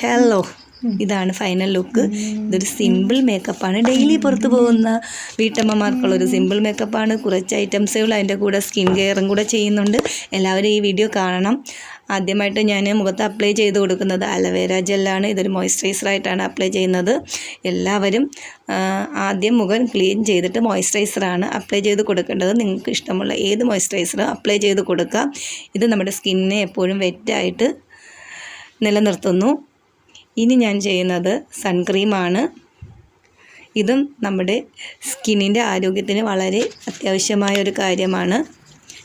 Hello ഇതാണ് final look ഇതൊരു simple മേക്കപ്പാണ് ഡെയിലി പുറത്ത് പോകുന്ന വീട്ടമ്മമാർക്കുള്ളൊരു സിമ്പിൾ മേക്കപ്പാണ് കുറച്ച് ഐറ്റംസുകൾ അതിന്റെ കൂടെ സ്കിൻ കെയറും കൂടെ ചെയ്യുന്നുണ്ട്. എല്ലാവരും ഈ വീഡിയോ കാണണം. ആദ്യമായിട്ട് ഞാൻ മുഖത്ത് അപ്ലൈ ചെയ്ത് കൊടുക്കുന്നത് അലവേര ജെല്ലാണ് ഇതൊരു മോയ്സ്ചറൈസറായിട്ടാണ് അപ്ലൈ ചെയ്യുന്നത്. എല്ലാവരും ആദ്യം മുഖം ക്ലീൻ ചെയ്തിട്ട് മോയ്സ്ചറൈസറാണ് അപ്ലൈ ചെയ്ത് കൊടുക്കേണ്ടത്. നിങ്ങൾക്ക് ഇഷ്ടമുള്ള ഏത് മോയ്സ്ചറൈസറും അപ്ലൈ ചെയ്ത് കൊടുക്കുക ഇത് നമ്മുടെ സ്കിന്നിനെ എപ്പോഴും വെറ്റായിട്ട് നിലനിർത്തുന്നു. ഇനി ഞാൻ ചെയ്യുന്നത് സൺക്രീമാണ് ഇതും നമ്മുടെ സ്കിന്നിന്റെ ആരോഗ്യത്തിന് വളരെ അത്യാവശ്യമായ ഒരു കാര്യമാണ്.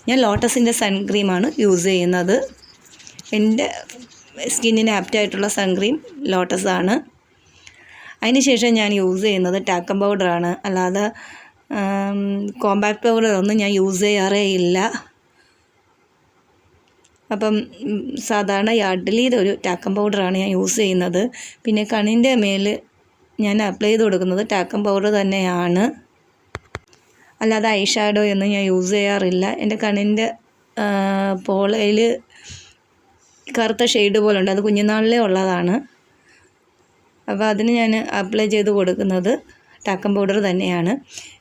ഞാൻ ലോട്ടസിന്റെ സൺക്രീമാണ് യൂസ് ചെയ്യുന്നത്. എന്റെ സ്കിന്നിന് ആപ്റ്റായിട്ടുള്ള സൺക്രീം ലോട്ടസാണ്. അതിനുശേഷം ഞാൻ യൂസ് ചെയ്യുന്നത് ടാക്കം പൗഡറാണ്. അല്ലാതെ കോമ്പാക്ട് പൗഡറൊന്നും ഞാൻ യൂസ് ചെയ്യാറേ ഇല്ല. അപ്പം സാധാരണ യാർഡിലിയുടെ ഒരു ടാക്കം പൗഡറാണ് ഞാൻ യൂസ് ചെയ്യുന്നത്. പിന്നെ കണ്ണിന്റെ മേൽ ഞാൻ അപ്ലൈ ചെയ്ത് കൊടുക്കുന്നത് ടാക്കം പൗഡർ തന്നെയാണ്. അല്ലാതെ ഐ ഷാഡോ എന്ന് ഞാൻ യൂസ് ചെയ്യാറില്ല. എന്റെ കണ്ണിന്റെ പോളയിൽ കറുത്ത ഷെയ്ഡ് പോലെ ഉണ്ട്. അത് കുഞ്ഞുനാളിലേ ഉള്ളതാണ്. അപ്പോൾ അതിന് ഞാൻ അപ്ലൈ ചെയ്ത് കൊടുക്കുന്നത് ടാക്കം പൗഡർ തന്നെയാണ്.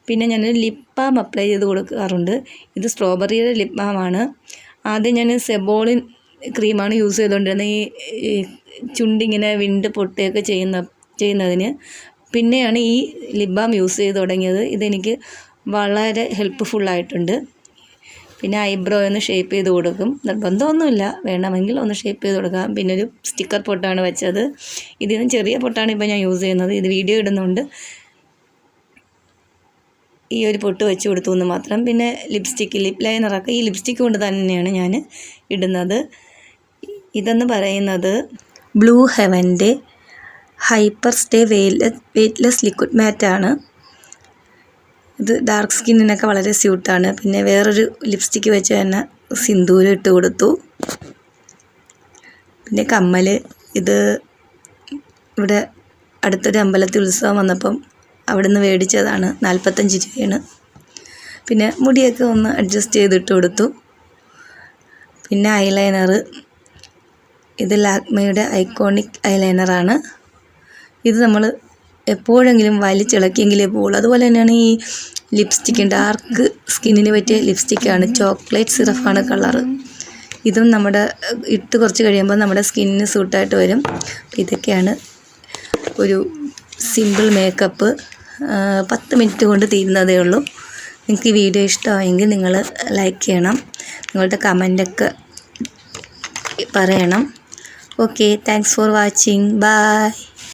പിന്നെ ഞാനൊരു ലിപ് ബാം അപ്ലൈ ചെയ്ത് കൊടുക്കാറുണ്ട്. ഇത് സ്ട്രോബെറിയുടെ ലിപ് ബാമാണ്. ആദ്യം ഞാൻ സെബോളിൻ ക്രീമാണ് യൂസ് ചെയ്തുകൊണ്ടിരുന്നത്. ഈ ചുണ്ടിങ്ങനെ വിണ്ട് പൊട്ടുകയൊക്കെ ചെയ്യുന്ന ചെയ്യുന്നതിന്. പിന്നെയാണ് ഈ ലിപ് ബാം യൂസ് ചെയ്ത് തുടങ്ങിയത്. ഇതെനിക്ക് വളരെ ഹെൽപ്പ്ഫുള്ളായിട്ടുണ്ട് പിന്നെ ഐബ്രോ ഒന്ന് ഷേപ്പ് ചെയ്ത് കൊടുക്കും. നിർബന്ധമൊന്നുമില്ല. വേണമെങ്കിൽ ഒന്ന് ഷേപ്പ് ചെയ്ത് കൊടുക്കാം. പിന്നെ ഒരു സ്റ്റിക്കർ പൊട്ടാണ് വെച്ചത്. ഇതിന് ചെറിയ പൊട്ടാണ് ഇപ്പോൾ ഞാൻ യൂസ് ചെയ്യുന്നത്. ഇത് വീഡിയോ ഇടുന്നുണ്ട്. ഈ ഒരു പൊട്ട് വെച്ച് കൊടുത്തു എന്ന് മാത്രം. പിന്നെ ലിപ്സ്റ്റിക്ക് ലിപ് ലൈനറൊക്കെ ഈ ലിപ്സ്റ്റിക്ക് കൊണ്ട് തന്നെയാണ് ഞാൻ ഇടുന്നത്. ഇതെന്ന് പറയുന്നത് blue ഹെവന്റെ hyper stay weightless weightless liquid മാറ്റാണ് ഇത് ഡാർക്ക് സ്കിന്നിനൊക്കെ വളരെ സ്യൂട്ടാണ് പിന്നെ വേറൊരു ലിപ്സ്റ്റിക്ക് വെച്ച് തന്നെ സിന്ദൂരം ഇട്ട് കൊടുത്തു. പിന്നെ കമ്മൽ ഇത് ഇവിടെ അടുത്തൊരു അമ്പലത്തിൽ ഉത്സവം വന്നപ്പം അവിടെ നിന്ന് മേടിച്ചതാണ്. നാൽപ്പത്തഞ്ച് രൂപയാണ്. പിന്നെ മുടിയൊക്കെ ഒന്ന് അഡ്ജസ്റ്റ് ചെയ്തിട്ട് കൊടുത്തു. പിന്നെ ഐലൈനർ ഇത് ലാക്മയുടെ ഐക്കോണിക് ഐലൈനറാണ് ഇത് നമ്മൾ എപ്പോഴെങ്കിലും വലിച്ചിളക്കിയെങ്കിലേ പോകുള്ളൂ അതുപോലെ തന്നെയാണ് ഈ ലിപ്സ്റ്റിക്ക് ഡാർക്ക് സ്കിന്നിന് പറ്റിയ ലിപ്സ്റ്റിക്കാണ് ചോക്ലേറ്റ് സിറഫാണ് കളറ് ഇതും നമ്മുടെ ഇട്ട് കുറച്ച് കഴിയുമ്പോൾ നമ്മുടെ സ്കിന്നിന് സൂട്ടായിട്ട് വരും. ഇതൊക്കെയാണ് ഒരു സിമ്പിൾ മേക്കപ്പ് പത്ത് മിനിറ്റ് കൊണ്ട് തീരുന്നതേ ഉള്ളൂ. നിങ്ങൾക്ക് ഈ വീഡിയോ ഇഷ്ടമായെങ്കിൽ നിങ്ങൾ ലൈക്ക് ചെയ്യണം. നിങ്ങളുടെ കമന്റൊക്കെ പറയണം. Okay thanks for watching bye